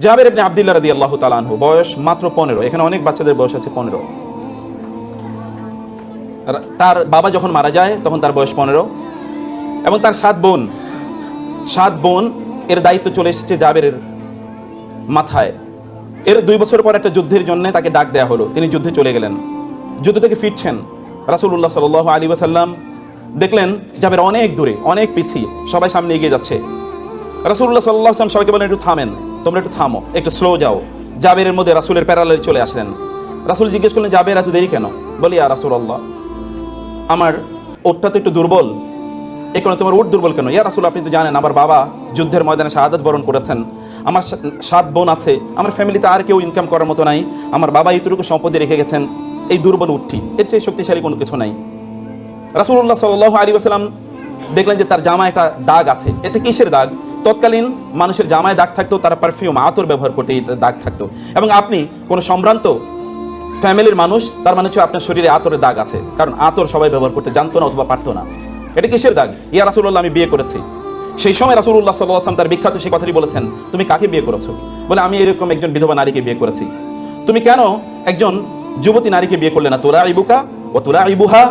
জাবের ইবনে আব্দুল্লাহ রাদি আল্লাহ তালানহু বয়স মাত্র পনেরো। এখানে অনেক বাচ্চাদের বয়স আছে পনেরো। তার বাবা যখন মারা যায়, তখন তার বয়স পনেরো। এবং তার সাত বোন সাত বোন, এর দায়িত্ব চলে এসেছে জাবেরের মাথায়। এর দুই বছর পর একটা যুদ্ধের জন্য তাকে ডাক দেওয়া হলো। তিনি যুদ্ধে চলে গেলেন। যুদ্ধ থেকে ফিরছেন। রাসুল্লাহ সাল আলী ওয়াসাল্লাম দেখলেন, জাবের অনেক দূরে, অনেক পিছিয়ে, সবাই সামনে এগিয়ে যাচ্ছে। রাসুল্লাহ সাল্লাহ সবাইকে বলেন, একটু থামেন। তোমরা একটু থামো, একটু স্লো যাও। জাবেরের মধ্যে রাসুলের প্যারালে চলে আসলেন। রাসুল জিজ্ঞেস করলেন, জাবের, এত দেরি কেন? বলি আর রাসুল আল্লাহ আমার ওটটা তো একটু দুর্বল। এ কারণে তোমার উট দুর্বল কেন? ইয়া রাসুল, আপনি তো জানেন, আমার বাবা যুদ্ধের ময়দানে শাহাদাত বরণ করেছেন। আমার সাত বোন আছে। আমার ফ্যামিলিতে আর কেউ ইনকাম করার মতো নাই। আমার বাবা এইটুকু সম্পত্তি রেখে গেছেন, এই দুর্বল উঠটি এর চেয়ে শক্তিশালী কোনো কিছু নাই। রাসুল্লাহ সাল আলী আসালাম দেখলেন যে তার জামা একটা দাগ আছে। এটা কিসের দাগ? তৎকালীন মানুষের জামায় দাগ থাকতো, তারা পারফিউম আতর ব্যবহার করতে দাগ থাকতো। এবং আপনি কোনো সম্ভ্রান্ত ফ্যামিলির মানুষ, তার মানে হচ্ছে আপনার শরীরে আতরের দাগ আছে। কারণ আতর সবাই ব্যবহার করতে জানতো না অথবা পারতো না। এটা কিসের দাগ? ইয়া রাসুল্লাহ আমি বিয়ে করেছি। সেই সময় রাসুল্লাহ সাল্লাহ আসলাম তার বিখ্যাত সেই কথাটি বলেছেন, তুমি কাকে বিয়ে করেছ? বলে, আমি এরকম একজন বিধবা নারীকে বিয়ে করেছি। তুমি কেন একজন যুবতী নারীকে বিয়ে করলে না? তোরা ইবুকা ও তোরা ইবুহা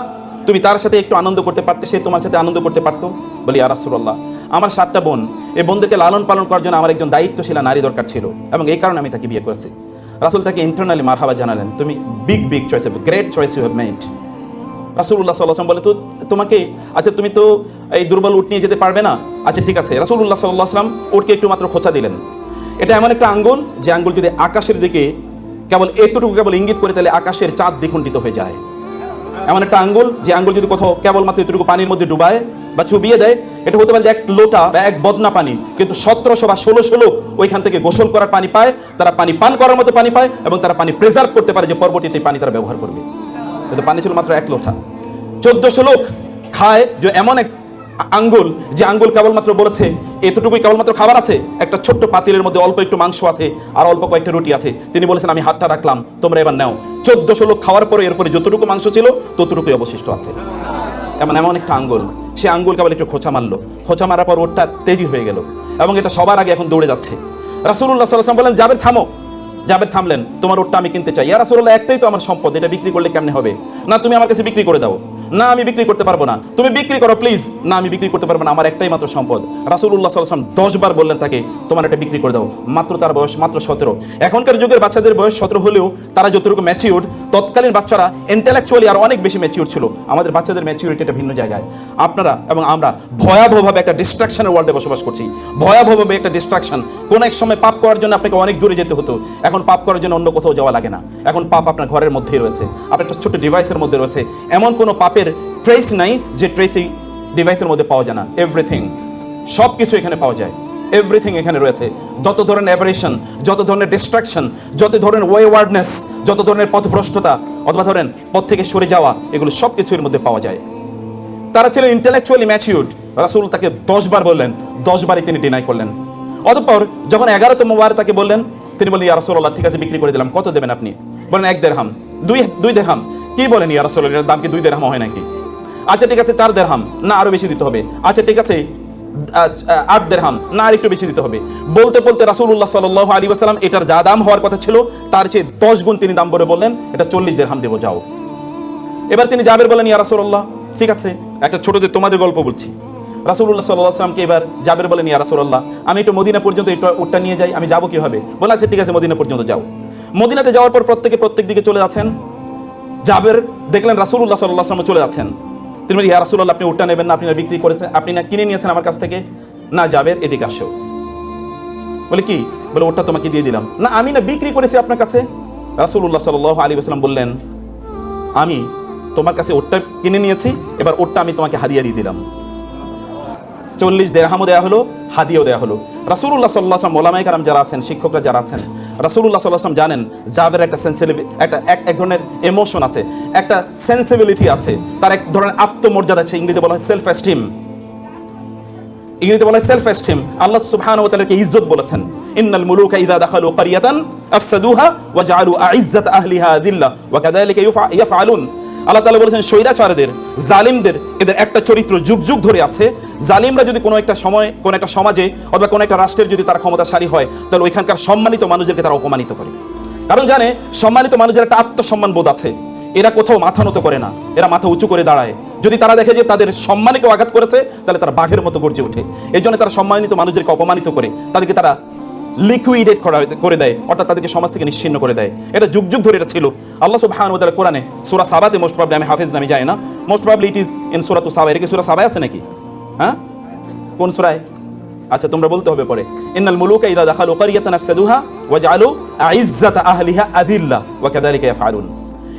তুমি তার সাথে একটু আনন্দ করতে পারতে, সে তোমার সাথে আনন্দ করতে পারতো? বলি আর রাসুল্লাহ আমার সাতটা বোন, এই বোনদেরকে লালন পালন করার জন্য আমার একজন দায়িত্বশীলা নারী দরকার ছিল এবং এই কারণে আমি তাকে বিয়ে করেছি। রাসুল তাকে ইন্টারনালি মারহাবা জানালেন, তুমি big big choice great choice you have made রাসুল্লাহ সাল্লাম বলে, তো তোমাকে আচ্ছা তুমি তো এই দুর্বল উট নিয়ে যেতে পারবে না? আচ্ছা ঠিক আছে। রাসুল্লাহ সাল্লাহ আসলাম ওটকে একটু মাত্র খোঁচা দিলেন। এটা এমন একটা আঙ্গুল, যে আঙ্গুল যদি আকাশের দিকে কেবল এতটুকু কেবল ইঙ্গিত করে, তাহলে আকাশের চাঁদ দ্বিখণ্ডিত হয়ে যায়। এমন একটা আঙ্গুল, যে আঙ্গুল যদি কোথাও কেবলমাত্র এতটুকু পানির মধ্যে ডুবায় বা চুবিয়ে দেয়, এটা হতে পারে যে এক লোটা বা এক বদনা পানি। কিন্তু সতেরোশো বা ষোলোশো লোক ওইখান থেকে গোসল করার পানি পায়, তারা পানি পান করার মতো পানি পায় এবং তারা পানি প্রেজার্ভ করতে পারে যে পরবর্তীতে পানি তারা ব্যবহার করবে। কিন্তু পানি ছিল মাত্র এক লোটা। চোদ্দশো লোক খায় যে এমন এক আঙ্গুল, যে আঙ্গুল কেবলমাত্র বলেছে, এতটুকুই কেবলমাত্র খাবার আছে, একটা ছোট্ট পাতিলের মধ্যে অল্প একটু মাংস আছে আর অল্প কয়েকটা রুটি আছে। তিনি বলেছেন, আমি হাতটা রাখলাম, তোমরা এবার নাও। চোদ্দশো লোক খাওয়ার পরে এরপরে যতটুকু মাংস ছিল, ততটুকুই অবশিষ্ট আছে। এমন এমন একটা আঙ্গুল। সে আঙ্গুল কেবল একটু খোঁচা মারলো। খোঁচা মারার পর ওরটা তেজি হয়ে গেল এবং এটা সবার আগে এখন দৌড়ে যাচ্ছে। রাসুল্লাহ সাল্লাম বললেন যাবের থামো। জাবের থামলেন, তোমার ওটটা আমি কিনতে চাই। ইয়া রাসুল্লাহ একটাই তো আমার সম্পদ, এটা বিক্রি করলে কেমনে হবে? না, তুমি আমার কাছে বিক্রি করে দাও। না, আমি বিক্রি করতে পারব না। তুমি বিক্রি করো প্লিজ না, আমি বিক্রি করতে পারব না, আমার একটাই মাত্র সম্পদ। রাসূলুল্লাহ সাল্লাল্লাহু আলাইহি ওয়াসাল্লাম দশ বার বললেন তাকে, তোমার এটা বিক্রি করে দাও। মাত্র তার বয়স মাত্র সতেরো। এখনকার যুগের বাচ্চাদের বয়স সতেরো হলেও তারা যতটুকু ম্যাচিউর তৎকালীন বাচ্চারা ইন্টেলেকচুয়ালি আর অনেক বেশি ম্যাচিউর ছিল। আমাদের বাচ্চাদের ম্যাচিউরিটি একটা ভিন্ন জায়গায়। আপনারা এবং আমরা ভয়াবহভাবে একটা ডিস্ট্রাকশনের ওয়ার্ল্ডে বসবাস করছি। ভয়াবহভাবে একটা ডিস্ট্রাকশন কোন এক সময় পাপ করার জন্য আপনাকে অনেক দূরে যেতে হতো। এখন পাপ করার জন্য অন্য কোথাও যাওয়া লাগে না। এখন পাপ আপনার ঘরের মধ্যেই রয়েছে। আপনার একটা ছোট্ট ডিভাইসের মধ্যে রয়েছে। এমন কোনো পাপের ট্রেস নাই যে ট্রেস এই ডিভাইসের মধ্যে পাওয়া যায় না। এভরিথিং সব কিছু এখানে পাওয়া যায়। এভরিথিং এখানে রয়েছে। যত ধরনের অ্যাভারেশন যত ধরনের ডিস্ট্রাকশন যত ধরনের ওয়েওয়ার্ডনেস যত ধরনের পথভ্রষ্টতা, অথবা ধরেন পথ থেকে সরে যাওয়া, এগুলো সব কিছু এর মধ্যে পাওয়া যায়। তারা ছিল ইন্টেলেকচুয়ালি ম্যাচিউর্ড রাসুল তাকে দশ বার বললেন দশ বারই তিনি ডিনাই করলেন। অতঃপর যখন এগারোতম বার তাকে বললেন, তিনি বললেন, ইয়া রাসূলুল্লাহ, ঠিক আছে, বিক্রি করে দিলাম। কত দেবেন আপনি? বলেন এক দেড়হাম। দুই দুই দেড়হাম। কি বলেন ইয়া রাসূলুল্লাহ? এর দাম কি দুই দেড়হাম হয় নাকি? আচ্ছা ঠিক আছে, চার দেড়হাম। না, আরও বেশি দিতে হবে। আচ্ছা ঠিক আছে আট দেড়হাম। না, আর একটু বেশি দিতে হবে। বলতে বলতে রাসূলুল্লাহ সাল্লাল্লাহু আলাইহি ওয়াসাল্লাম এটার যা দাম হওয়ার কথা ছিল, তার চেয়ে দশ গুণ তিনি দাম বলে বললেন, এটা চল্লিশ দেড়হাম দেবো, যাও। এবার তিনি জাবের বলেন, ইয়া রাসূলুল্লাহ, ঠিক আছে, একটা ছোট যে তোমাদের গল্প বলছি। রাসূলুল্লাহ সাল্লাল্লাহু আলাইহি সাল্লামকে এবার জাবের বলেন, ইয়া রাসূলুল্লাহ, আমি একটু মদিনা পর্যন্ত একটু উটটা নিয়ে যাই, আমি যাব কীভাবে? বলে আছে ঠিক আছে, মদিনা পর্যন্ত যাও। মদিনাতে যাওয়ার পর প্রত্যেকে প্রত্যেক দিকে চলে যাচ্ছেন। জাবের দেখলেন রাসূলুল্লাহ সাল্লাল্লাহু আলাইহি সাল্লাম চলে যাচ্ছেন। তিনি বলেন, ইয়া রাসূলুল্লাহ, আপনি উটটা নেবেন না, আপনি না বিক্রি করেছেন, আপনি না কিনে নিয়েছেন আমার কাছ থেকে। না, জাবের, এদিকে আসো। বলে কি? বলে ওটা তোমাকে দিয়ে দিলাম। না, আমি না বিক্রি করেছি আপনার কাছে? রাসূলুল্লাহ সাল্লাল্লাহু আলাইহি ওয়াসাল্লাম বললেন, আমি তোমার কাছে ওটটা কিনে নিয়েছি, এবার ওটটা আমি তোমাকে হাদিয়া দিয়ে দিলাম। চল্লিশ দেড়হামও দেওয়া হলো, হাদিয়াও দেওয়া হলো। রাসুল্লাহ সাল্লাহ আসলাম মোলামাই কারাম যারা আছেন, শিক্ষকরা যারা আছেন রাসুল্লাহ সাল্লাহ আসলাম জানেন, জাবের একটা সেন্সিটিভ একটা, এক এক ধরনের এমোশন আছে, একটা সেন্সিবিলিটি আছে, তার এক ধরনের আত্মমর্যাদা আছে, ইংরেজিতে বলা হয় সেলফ এস্টিম ইংরেজিতে বলা হয় সেলফ এস্টিম আল্লাহ সুবহান ও তাআলাকে ইজ্জত বলেছেন, ইন্নাল মুলুকা ইদা দাখালু কারিয়াতান আফসাদুহা ওয়া জাআলু আইজ্জাত আহলিহা যিল্লা, ওয়া কাযালিকা ইয়াফআলুন। আল্লাহ তালা বলেছেন, স্বৈরাচারদের, জালিমদের, এদের একটা চরিত্র যুগ যুগ ধরে আছে। জালিমরা যদি কোনো একটা সময়, কোনো একটা সমাজে অথবা কোনো একটা রাষ্ট্রের যদি তারা ক্ষমতাশালী হয়, তাহলে ওইখানকার সম্মানিত মানুষদেরকে তারা অপমানিত করে। কারণ জানে, সম্মানিত মানুষের একটা আত্মসম্মান বোধ আছে। এরা কোথাও মাথা নত করে না, এরা মাথা উঁচু করে দাঁড়ায়। যদি তারা দেখে যে তাদের সম্মানে কেউ আঘাত করেছে, তাহলে তারা বাঘের মতো গর্জে ওঠে। এই জন্য তারা সম্মানিত মানুষদেরকে অপমানিত করে, তাদেরকে তারা লিকুইডেট করা করে দেয়, অর্থাৎ তাদেরকে সমাজ থেকে নিশ্চিন্ন করে দেয়। এটা যুগ যুগ ধরে এটা ছিল। আল্লাহ সুবহান ওয়া তাআলা কোরআনে সূরা সাবাতে মোস্ট প্রবলি আমি হাফেজ নামে যাই না। Most probably it is in সূরা তু সাবা। এটা কি সূরা সাবায় আছে নাকি? হ্যাঁ? কোন সূরায়? আচ্ছা তোমরা বলতে হবে পরে। ইন্নাল মুলুকা ইদা দাখালু কারিয়াতান আফসাদুহা ওয়া জাআলু আইজ্জাতা আহলিহা আযিল্লা ওয়া কাযালিকা ইয়াফআলুন।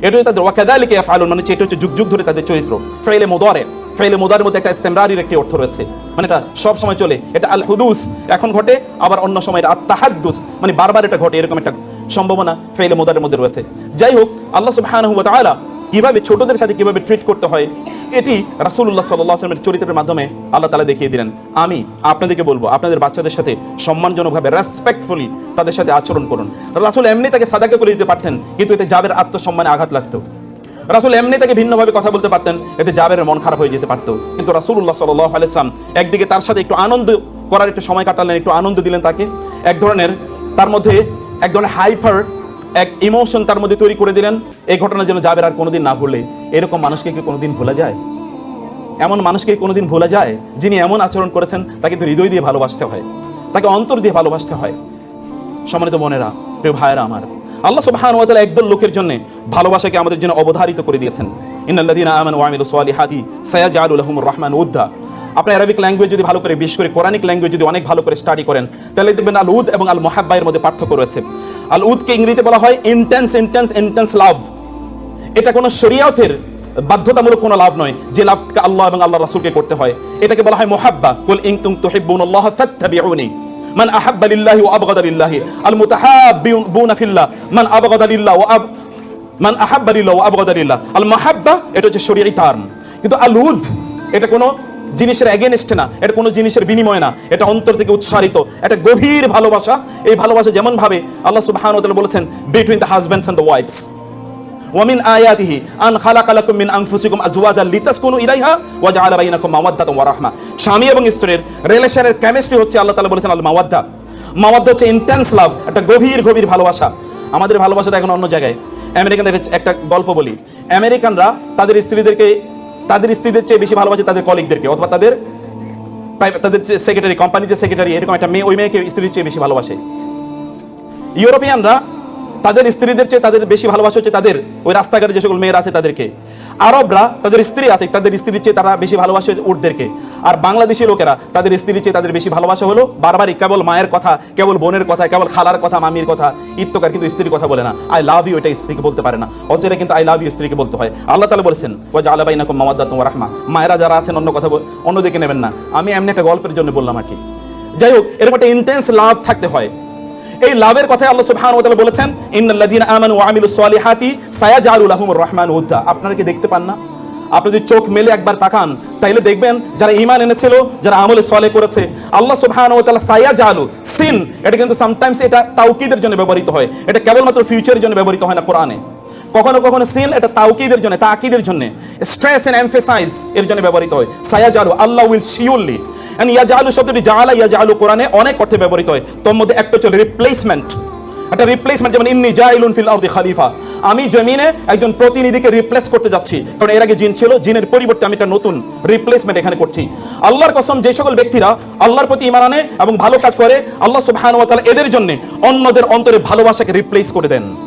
এটা তাদের ওয়া কাযালিকা ইয়াফআলুন মানে এটা হচ্ছে যুগ যুগ ধরে তাদের চরিত্র। ফাইলে মুদারে। ফাইলে মুদারের মধ্যে একটা ইস্তেমরারির একটি অর্থ রয়েছে। মানে এটা সব সময় চলে। এটা আল হুদুস এখন ঘটে, আবার অন্য সময় এটা আত্তাহাদ্দুস। মানে বারবার এটা ঘটে, এরকম একটা সম্ভাবনা ফাইলে মুদারের মধ্যে রয়েছে। যাই হোক, আল্লাহ সুবহানাহু ওয়া তাআলা কীভাবে ছোটদের সাথে কীভাবে ট্রিট করতে হয়, এটি রাসূলুল্লাহ সাল্লাল্লাহু আলাইহি চরিত্রের মাধ্যমে আল্লাহ তালা দেখিয়ে দিলেন। আমি আপনাদেরকে বলব, আপনাদের বাচ্চাদের সাথে সম্মানজনকভাবে রেসপেক্টফুলি তাদের সাথে আচরণ করুন। রাসুল এমনি তাকে সাদাকে করে দিতে পারতেন, কিন্তু এতে জাবের আত্মসম্মানে আঘাত লাগতো। রাসূল এমনি তাকে ভিন্নভাবে কথা বলতে পারতেন, এতে জাবের মন খারাপ হয়ে যেতে পারতো। কিন্তু রাসূলুল্লাহ সাল্লাল্লাহু আলাইহি সাল্লাম একদিকে তার সাথে একটু আনন্দ করার একটু সময় কাটালেন, একটু আনন্দ দিলেন তাকে। এক ধরনের তার মধ্যে এক ধরনের হাইপার, এক ইমোশন তার মধ্যে তৈরি করে দিলেন। এই ঘটনা যেন যাবের আর কোনোদিন না ভুলে। এরকম মানুষকে কি কোনোদিন ভোলা যায়? এমন মানুষকে কোনোদিন ভোলা যায় যিনি এমন আচরণ করেছেন, তাকে তো হৃদয় দিয়ে ভালোবাসতে হয়, তাকে অন্তর দিয়ে ভালোবাসতে হয়। সম্মানিত বোনেরা, প্রিয় ভাইয়েরা আমার আল্লাহ সুবহান ওয়া তাআলা একদল লোকের জন্য ভালোবাসাকে আমাদের জন্য অবধারিত করে দিয়েছেন। ইন্নাল্লাযীনা আমানু ওয়া আমিলুস সালিহাতি সায়াজআলু লাহুমুর রহমান উদ্দা। আপনি অ্যারাবিক ল্যাঙ্গুয়েজ যদি ভালো করে বিশেষ করে কোরআনিক ল্যাঙ্গুয়েজ যদি অনেক ভালো করে স্টাডি করেন, তাহলে দেখবেন আল উদ এবং আল মোহাব্বাইয়ের মধ্যে পার্থক্য রয়েছে। আল উদকে ইংরেজিতে বলা হয় ইন্টেন্স ইন্টেন্স ইন্টেন্স লাভ এটা কোনো শরিয়াতের বাধ্যতামূলক কোনো লাভ নয়, যে লাভকে আল্লাহ এবং আল্লাহ রাসূলকে করতে হয়। এটাকে বলা হয় মোহাব্বা। কুল ইন তুম তুহিব্বুনাল্লাহ ফাত্তাবিউনি। মান আহাব্বা লিল্লাহি ওয়া আবগাদা লিল্লাহি। আল মুতাহাব্বিউনা ফিল্লাহ। মান আবগাদা লিল্লাহ ওয়া আব মান আহাব্বা লিল্লাহ ওয়া আবগাদা আল মাহাব্বা এটা হচ্ছে শরীয়ী টার্ম। কিন্তু আল উদ এটা কোনো জিনিসের এগেনস্টে না, এটা কোনো জিনিসের বিনিময় না, এটা অন্তর থেকে উৎসারিত একটা গভীর ভালোবাসা। এই ভালোবাসা যেমন ভাবে আল্লাহ সুবহানাহু ওয়া তাআলা বলেছেন between the husbands and the wives ওয়ামিন আয়াতিহি আন খালাকালাকুম মিন আনফুসিকুম আজওয়াজান লিতাসকুনু ইলাইহা ওয়া জাআলা বাইনাকুম মাওয়াদ্দাতান ওয়া রাহমা স্বামী এবং স্ত্রীর রিলেশনের কেমিস্ট্রি হচ্ছে আল্লাহ তাআলা বলেছেন আল মাওয়াদ্দা। মাওয়াদ্দা হচ্ছে ইন্টেন্স লাভ একটা গভীর গভীর ভালোবাসা। আমাদের ভালোবাসা তো এখন অন্য জায়গায়। আমেরিকানদের একটা গল্প বলি। আমেরিকানরা তাদের স্ত্রীদেরকে, তাদের স্ত্রীদের চেয়ে বেশি ভালোবাসে তাদের কলিগদেরকে অথবা তাদের তাদের সেক্রেটারি কোম্পানির যে সেক্রেটারি এরকম একটা মেয়ে, ওই মেয়েকে স্ত্রীর চেয়ে বেশি ভালোবাসে। ইউরোপিয়ানরা তাদের স্ত্রীদের চেয়ে তাদের বেশি ভালোবাসা হচ্ছে তাদের ওই রাস্তাঘাটে যে সকল মেয়েরা আছে তাদেরকে। আরবরা তাদের স্ত্রী আছে, তাদের স্ত্রীর চেয়ে তারা বেশি ভালোবাসে উটদেরকে আর বাংলাদেশি লোকেরা তাদের স্ত্রীর চেয়ে তাদের বেশি ভালোবাসা হলো বারবারই কেবল মায়ের কথা, কেবল বোনের কথা, কেবল খালার কথা, মামির কথা, ইত্যকার কিন্তু স্ত্রীর কথা বলে না। আই লাভ ইউ এটা স্ত্রীকে বলতে পারে না। অথচ কিন্তু আই লাভ ইউ স্ত্রীকে বলতে হয়। আল্লাহ তালা বলেছেন ও যে আলাবাই নাকুম মামাদ্দা তোমার রাহমা মায়েরা যারা আছেন, অন্য কথা অন্যদিকে নেবেন না। আমি এমনি একটা গল্পের জন্য বললাম আর কি। যাই হোক, এরকম একটা ইন্টেন্স লাভ থাকতে হয়। এই লাভের কথাই আল্লাহ সুবহানাহু ওয়া তাআলা বলেছেন, ইন্নাল্লাযীনা আমানু ওয়া আমিলুস সালিহাতি সায়াজআলু লাহুমুর রহমান উদ্দা। আপনারা কি দেখতে পান না? আপনি যদি চোখ মেলে একবার তাকান, তাইলে দেখবেন যারা ঈমান এনেছিল, যারা আমলে সলে করেছে, আল্লাহ সুবহান ও তালা তাআলা সায়াজআলু সিন, এটা কিন্তু সামটাইমস এটা তাওকীদের জন্য ব্যবহৃত হয়। এটা কেবলমাত্র ফিউচারের জন্য ব্যবহৃত হয় না কোরআনে। কখনো কখনো সিন এটা তাওকীদের জন্য, তাকিদের জন্য। স্ট্রেস এন্ড এমফেসাইজ এর জন্য ব্যবহৃত হয়। সায়াজআলু আল্লাহ উইল শিওরলি। এন্ড ইয়াজালু শব্দটি জাআলা ইয়াজালু কোরআনে অনেক অর্থে ব্যবহৃত হয়। তোর মধ্যে একটা হচ্ছে রিপ্লেসমেন্ট একটা রিপ্লেসমেন্ট যেমন ইন্নি জাইলুন ফিল আরদি খলিফা। আমি জমিনে একজন প্রতিনিধিকে রিপ্লেস করতে যাচ্ছি। কারণ এর আগে জিন ছিল, জিনের পরিবর্তে আমি একটা নতুন রিপ্লেসমেন্ট এখানে করছি। আল্লাহর কসম, যে সকল ব্যক্তিরা আল্লাহর প্রতি ইমান আনে এবং ভালো কাজ করে, আল্লাহ সুবহানাহু ওয়া তাআলা এদের জন্য অন্যদের অন্তরে ভালোবাসাকে রিপ্লেস করে দেন।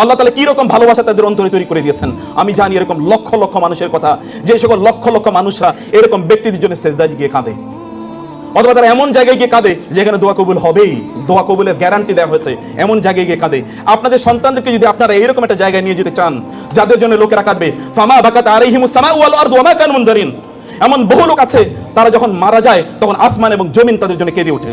আল্লাহ তালা কি রকম ভালোবাসা তাদের অন্তরে তৈরি করে দিয়েছেন? আমি জানি এরকম লক্ষ লক্ষ মানুষের কথা, যে সকল লক্ষ লক্ষ মানুষরা এরকম ব্যক্তিদের জন্য সেজদায় গিয়ে কাঁদে। অথবা তারা এমন জায়গায় গিয়ে কাঁদে, যেখানে দোয়া কবুল হবেই। দোয়া কবুলের গ্যারান্টি দেওয়া হয়েছে, এমন জায়গায় গিয়ে কাঁদে। আপনাদের সন্তানদেরকে যদি আপনারা এইরকম একটা জায়গায় নিয়ে যেতে চান, যাদের জন্য লোকেরা কাঁদবে, ফামা বাকাত আলাইহিমুস সামা ওয়াল আরদু ওয়া মা কানু এমন বহু লোক আছে, তারা যখন মারা যায়, তখন আসমান এবং জমিন তাদের জন্য কেঁদে ওঠে।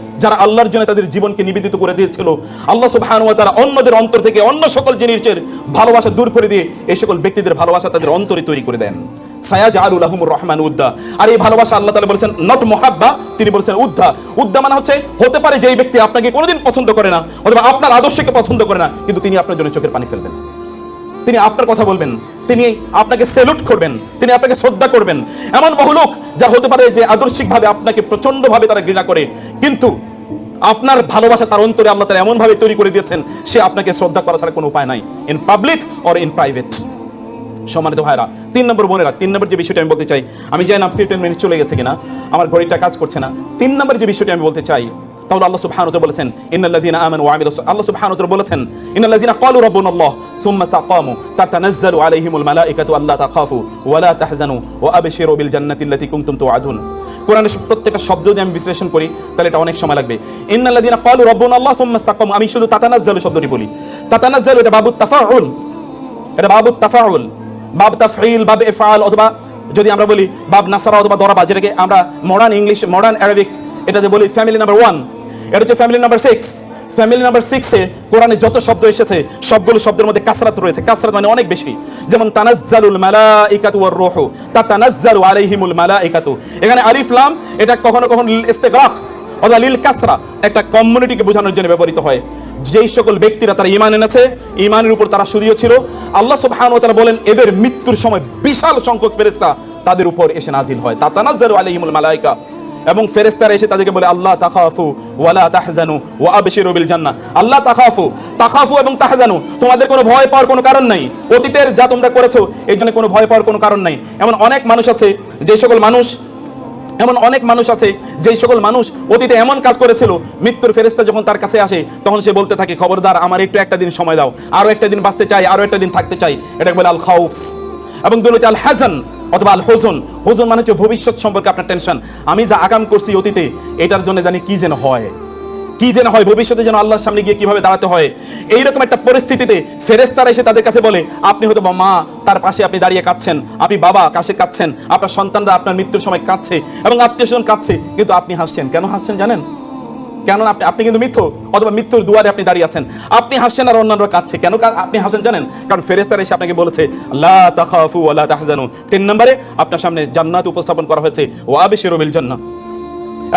যারা আল্লাহর জন্য তাদের জীবনকে নিবেদিত করে দিয়েছিল, আল্লাহ সুবহানাহু ওয়া তাআলা অন্যদের অন্তর থেকে অন্য সকল জিনিসের ভালোবাসা দূর করে দিয়ে এই সকল ব্যক্তিদের ভালোবাসা তাদের অন্তরে তৈরি করে দেন। সায়াজ আলুল আহমুর রহমান উদ্দা। আর এই ভালোবাসা আল্লাহ তাআলা বলেছেন, নট মোহাব্বা তিনি বলেছেন উদ্ধা উদ্ধা মানে হচ্ছে, হতে পারে যে এই ব্যক্তি আপনাকে কোনোদিন পছন্দ করে না, অথবা আপনার আদর্শকে পছন্দ করে না, কিন্তু তিনি আপনার জন্য চোখের পানি ফেলবেন। তিনি আপনার কথা বলবেন, তিনি আপনাকে সেলুট করবেন, তিনি আপনাকে শ্রদ্ধা করবেন। এমন বহু লোক যা হতে পারে যে আদর্শিকভাবে আপনাকে প্রচন্ডভাবে তারা ঘৃণা করে, কিন্তু আপনার ভালোবাসা তার অন্তরে আল্লাহ তারা এমনভাবে তৈরি করে দিয়েছেন, সে আপনাকে শ্রদ্ধা করা ছাড়া কোনো উপায় নাই। In public or in private সম্মানিত ভাইরা তিন নম্বর বোনেরা, তিন নম্বর যে বিষয়টা আমি বলতে চাই, আমি জানি না ফিফটিন মিনিট চলে গেছে কিনা, আমার ঘড়িটা কাজ করছে না। তিন নম্বর যে বিষয়টা আমি বলতে চাই তাহলে আল্লাহ সুবহানাহু ওয়া বলেছেন, ইন্নাল্লাযীনা আমানু ওয়া আমিলুস আল্লাহ সুবহানাহু ওয়া বলেছেন, ইন্নাল্লাযীনা ক্বালু রাব্বুনাল্লাহ, সুম্মা ইসতাকামু তাতানাজ্জালু আলাইহিমুল মালাইকাতু আল্লা তাখাফু ওয়া লা তাহজানু ওয়া আবশিরু বিল জান্নাতি আল্লাতী কুনতুম তুআদুন কোরআনের প্রত্যেকটা শব্দ যদি আমি বিশ্লেষণ করি, তাহলে এটা অনেক সময় লাগবে। ইন্নাল্লাযীনা ক্বালু রাব্বুনাল্লাহ, সুম্মা ইসতাকামু আমি শুধু তাতানাজ্জালু শব্দটি বলি। তাতানাজ্জালু এটা বাবুত তাফাউল। এটা বাবুত তাফাউল। বাব তাফঈল, বাব ইফআল অথবা যদি আমরা বলি বাব নাসারা অথবা দরাবা, যেটাকে আমরা মডার্ন ইংলিশ মডার্ন অ্যারাবিক এটাতে বলি ফ্যামিলি নাম্বার ওয়ান এটা হচ্ছে family number six family number সিক্সে কোরআনে যত শব্দ এসেছে, সবগুলো শব্দের মধ্যে কাসরাত রয়েছে। কাসরাত মানে অনেক বেশি। যেমন, তানাজ্জালুল মালাইকাতু ওয়ার রূহু। তাতানাজ্জালু আলাইহিমুল মালাইকাতু। এখানে আলিফ, লাম, এটা কখনো কখনো ইস্তিগরাক অথবা লিল কাসরা একটা কমিউনিটিকে বোঝানোর জন্য ব্যবহৃত হয়। যেই সকল ব্যক্তিরা তারা ইমান এনেছে ইমানের উপর তারা সুদীয় ছিল। আল্লাহ সুবহানাহু ওয়া তাআলা বলেন, এদের মৃত্যুর সময় বিশাল সংখ্যক ফেরেশতা তাদের উপর এসে নাজিল হয়। তাতানাজ্জালু আলাইহিমুল মালাইকা এবং ফেরেশতারা এসে তাদেরকে বলে, আল্লাহ তাখাফু, ওয়ালা তাহজানু, ওয়া আবশিরু বিল জান্নাহ। আল্লাহ তাখাফু তাখাফু এবং তাহজানু, তোমাদের কোনো ভয় পাওয়ার কোনো কারণ নাই। অতীতের যা তোমরা করেছ এই জন্য কোনো ভয় পাওয়ার কোনো কারণ নাই। এমন অনেক মানুষ আছে, যে সকল মানুষ, এমন অনেক মানুষ আছে যেই সকল মানুষ অতীতে এমন কাজ করেছিল, মৃত্যুর ফেরেস্তা যখন তার কাছে আসে, তখন সে বলতে থাকে, খবরদার, আমার একটু একটা দিন সময় দাও, আরও একটা দিন বাঁচতে চাই, আরও একটা দিন থাকতে চাই। এটাকে বলে আল খাউফ এবং দুই হচ্ছে আল হাজান অথবা আল হোজন হোজন মানে হচ্ছে ভবিষ্যৎ সম্পর্কে আপনার টেনশন। আমি যা আগাম করছি অতীতে, এটার জন্য জানি কি যেন হয়। কি যেন হয়, ভবিষ্যতে যেন আল্লাহর সামনে গিয়ে কীভাবে দাঁড়াতে হয়। এইরকম একটা পরিস্থিতিতে ফেরেস্তারা এসে তাদের কাছে বলে, আপনি হয়তো মা, তার পাশে আপনি দাঁড়িয়ে কাঁদছেন, আপনি বাবা, কাছে কাঁদছেন, আপনার সন্তানরা আপনার মৃত্যুর সময় কাঁদছে এবং আত্মীয় স্বজন কাঁদছে, কিন্তু আপনি হাসছেন। কেন হাসছেন জানেন? কেন আপনি আপনি কিন্তু মৃত্যু অথবা মৃত্যুর দুয়ারে আপনি দাঁড়িয়ে আছেন। আপনি হাসছেন আর অন্যান্যরা কাঁদছে। কেন আপনি হাসেন জানেন? কারণ ফেরেস্তারা এসে আপনাকে বলেছে, লা তাখাফু ওয়া লা তাহজানু। তিন নম্বরে আপনার সামনে জান্নাত উপস্থাপন করা হয়েছে ও আবিশিরু বিল জান্নাহ।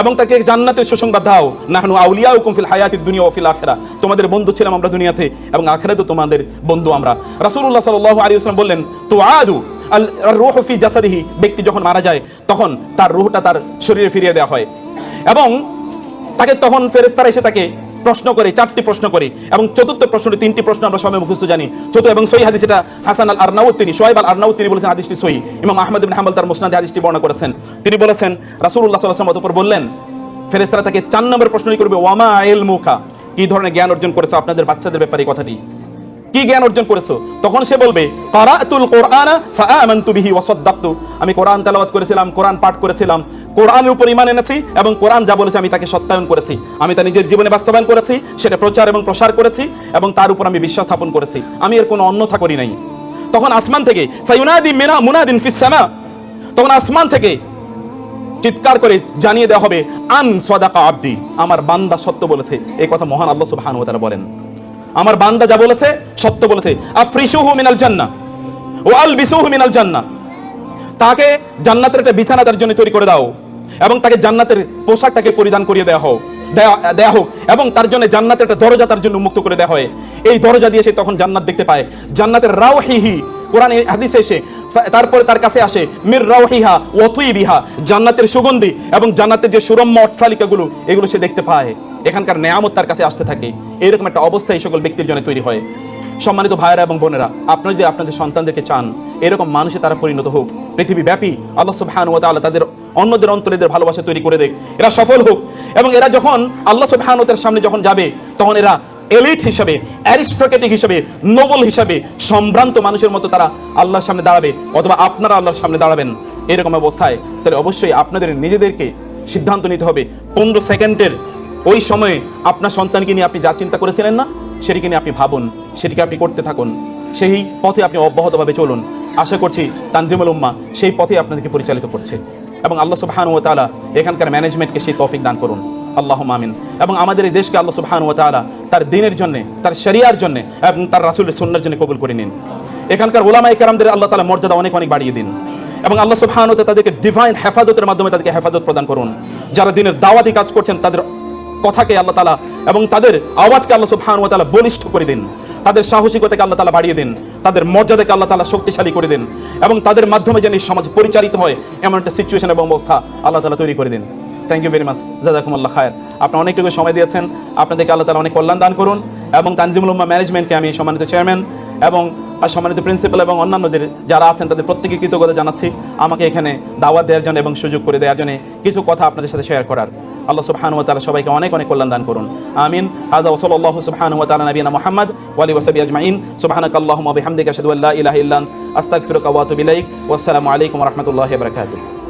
এবং তাকে জান্নাতের সুসংবাদ দাও। নাহনু আউলিয়া ফিল হায়াতিদ দুনিয়া ফিল আখিরা। তোমাদের বন্ধু ছিলাম আমরা দুনিয়াতে, এবং আখিরাতে তোমাদের বন্ধু আমরা। রাসূলুল্লাহ সাল্লাল্লাহু আলাইহি ওয়াসাল্লাম বললেন তো আদু আল রূহু ফি জাসাদিহি। ব্যক্তি যখন মারা যায়, তখন তার রূহটা তার শরীরে ফিরিয়ে দেওয়া হয়। এবং তাকে তখন ফেরেস্তারা এসে তাকে প্রশ্ন করে, চারটি প্রশ্ন করে এবং চতুর্থ প্রশ্নটি, তিনটি প্রশ্ন আমরা সবাই মুখস্থ জানি। চতুর্থ এবং সহি হাদিস এটা হাসান আল আরনাউত তিনি সোহেব আল আরনাউত তিনি বলেছেন হাদিসটি সহি। এবং আহমদ বিন হাম্বল তার মুসনাদে হাদিসটি বর্ণনা করেছেন। তিনি বলেছেন, রাসূলুল্লাহ সাল্লাল্লাহু আলাইহি ওয়াসাল্লাম বললেন ফেরেস্তারা তাকে চার নম্বর প্রশ্নই করবে ওয়ামা মুখা কি ধরনের জ্ঞান অর্জন করেছে আপনাদের বাচ্চাদের ব্যাপারে কথাটি? কি জ্ঞান অর্জন করেছ? তখন সে বলবে, কারাতুল কোরআনা ফাআমানতু বিহি আমি কোরআন তেলাওয়াত করেছিলাম, কোরআন পাঠ করেছিলাম, কোরআনের উপর ঈমান এনেছি এবং কোরআন যা বলেছে আমি তাকে সত্যায়ন করেছি। আমি তা নিজের জীবনে বাস্তবায়ন করেছি, সেটা প্রচার এবং প্রসার করেছি এবং তার উপর আমি বিশ্বাস স্থাপন করেছি। আমি এর কোনো অন্যথা করি নাই। তখন আসমান থেকে ফায়ুনাদি মিনা মুনাদিন ফিস সামা। তখন আসমান থেকে চিৎকার করে জানিয়ে দেওয়া হবে, আন সদাকা আব্দি। আমার বান্দা সত্য বলেছে। এই কথা মহান আল্লাহ সুবহানাহু ওয়া তাআলা বলেন। আমার বান্দা যা বলেছে, সত্য বলেছে। আফরিসুহু মিনাল জান্নাহ ওয়া আলবিসুহু মিনাল জান্নাহ। তাকে জান্নাতের একটা বিছানা তার জন্য তৈরি করে দাও এবং তাকে জান্নাতের পোশাক তাকে পরিধান করিয়ে দেওয়া হোক, দেয়া হোক এবং তার জন্য জান্নাতের একটা দরজা তার জন্য মুক্ত করে দেওয়া হয়। এই দরজা দিয়ে সে তখন জান্নাত দেখতে পায়। জান্নাতের রাওহিহি, কোরআন হাদিসে এসে, তারপরে তার কাছে আসে, মির রাও হিহা রাওহিহা ওয়াতুইবিহা জান্নাতের সুগন্ধি এবং জান্নাতের যে সুরম্য অট্টালিকাগুলো, এগুলো সে দেখতে পায়। এখানকার নেয়ামত তার কাছে আসতে থাকে। এরকম একটা অবস্থা এই সকল ব্যক্তির জন্য তৈরি হয়। সম্মানিত ভাইয়েরা এবং বোনেরা, আপনারা যদি আপনাদের সন্তানদেরকে চান, এরকম মানুষে তারা পরিণত হোক। পৃথিবীব্যাপী আল্লাহ সুবহান ওয়া তাআলা তাদের অন্যদের অন্তরে এদের ভালোবাসা তৈরি করে দেখ। এরা সফল হোক এবং এরা যখন আল্লাহ সুবহান ওয়া সামনে যখন যাবে, তখন এরা এলিট হিসাবে, অ্যারিস্টোক্রেটিক হিসাবে, নোবেল হিসাবে সম্ভ্রান্ত মানুষের মতো তারা আল্লাহর সামনে দাঁড়াবে অথবা আপনারা আল্লাহর সামনে দাঁড়াবেন। এরকম অবস্থায় তাহলে অবশ্যই আপনাদের নিজেদেরকে সিদ্ধান্ত নিতে হবে। পনেরো সেকেন্ডের ওই সময়ে আপনার সন্তানকে নিয়ে আপনি যা চিন্তা করেছিলেন না, সেটিকে নিয়ে আপনি ভাবুন, সেটিকে আপনি করতে থাকুন। সেই পথে আপনি অব্যাহতভাবে চলুন। আশা করছি তানজিমুল উম্মা সেই পথে আপনাদেরকে পরিচালিত করছে। এবং আল্লাহ সুবহান ও তাআলা এখানকার ম্যানেজমেন্টকে সেই তৌফিক দান করুন। আল্লাহ আমিন। এবং আমাদের এই দেশকে আল্লাহ সুবহান ও তাআলা তার দিনের জন্য, তার শরিয়ার জন্য এবং তার রাসূলের সুন্নার জন্য কবুল করে নিন। এখানকার ওলামায়ে কেরামদের আল্লাহ তাআলা মর্যাদা অনেক অনেক বাড়িয়ে দিন। এবং আল্লাহ সুবহান তাদেরকে ডিভাইন হেফাজতের মাধ্যমে তাদেরকে হেফাজত প্রদান করুন। যারা দিনের দাওয়াতি কাজ করছেন, তাদের কথাকে আল্লাহ তালা এবং তাদের আওয়াজকে আল্লাহ সুবহান তাআলা বলিষ্ঠ করে দিন। তাদের সাহসিকতাকে আল্লাহ তালা বাড়িয়ে দিন। তাদের মর্যাদাকে আল্লাহ তালা শক্তিশালী করে দিন এবং তাদের মাধ্যমে যেন এই সমাজ পরিচালিত হয় এমন একটা সিচুয়েশন এবং অবস্থা আল্লাহ তালা তৈরি করে দিন। থ্যাংক ইউ ভেরি মাচ জাজাকুমুল্লাহ খায়ের। আপনি অনেকটুকু সময় দিয়েছেন। আপনাদেরকে আল্লাহ তালা অনেক কল্যাণ দান করুন এবং তানজিমুল উম্মা ম্যানেজমেন্টকে আমি সম্মানিত চেয়ারম্যান এবং সম্মানিত প্রিন্সিপাল এবং অন্যান্যদের যারা আছেন, তাদের প্রত্যেকে কৃতজ্ঞতা জানাচ্ছি। আমাকে এখানে দাওয়াত দেওয়ার জন্য এবং সুযোগ করে দেওয়ার জন্য কিছু কথা আপনাদের সাথে শেয়ার করার। আল্লাহ সুবহানাহু ওয়া তাআলা সবাইকে অনেক অনেক কল্যাণ দান করুন। আমিন। হাযা ওয়া সাল্লাল্লাহু সুবহানাহু ওয়া তাআলা নবিয়ানা মুহাম্মদ ওয়া আলিহি ওয়া সাহবিহি আজমাইন। সুবহানাকাল্লাহুম্মা ওয়া বিহামদিকা আশহাদু আল্লা ইলাহা ইল্লা আস্তাগফিরুকা ওয়া আতুবু ইলাইক। ওয়াসসালামু আলাইকুম ওয়া রাহমাতুল্লাহি ওয়া বারাকাতুহু।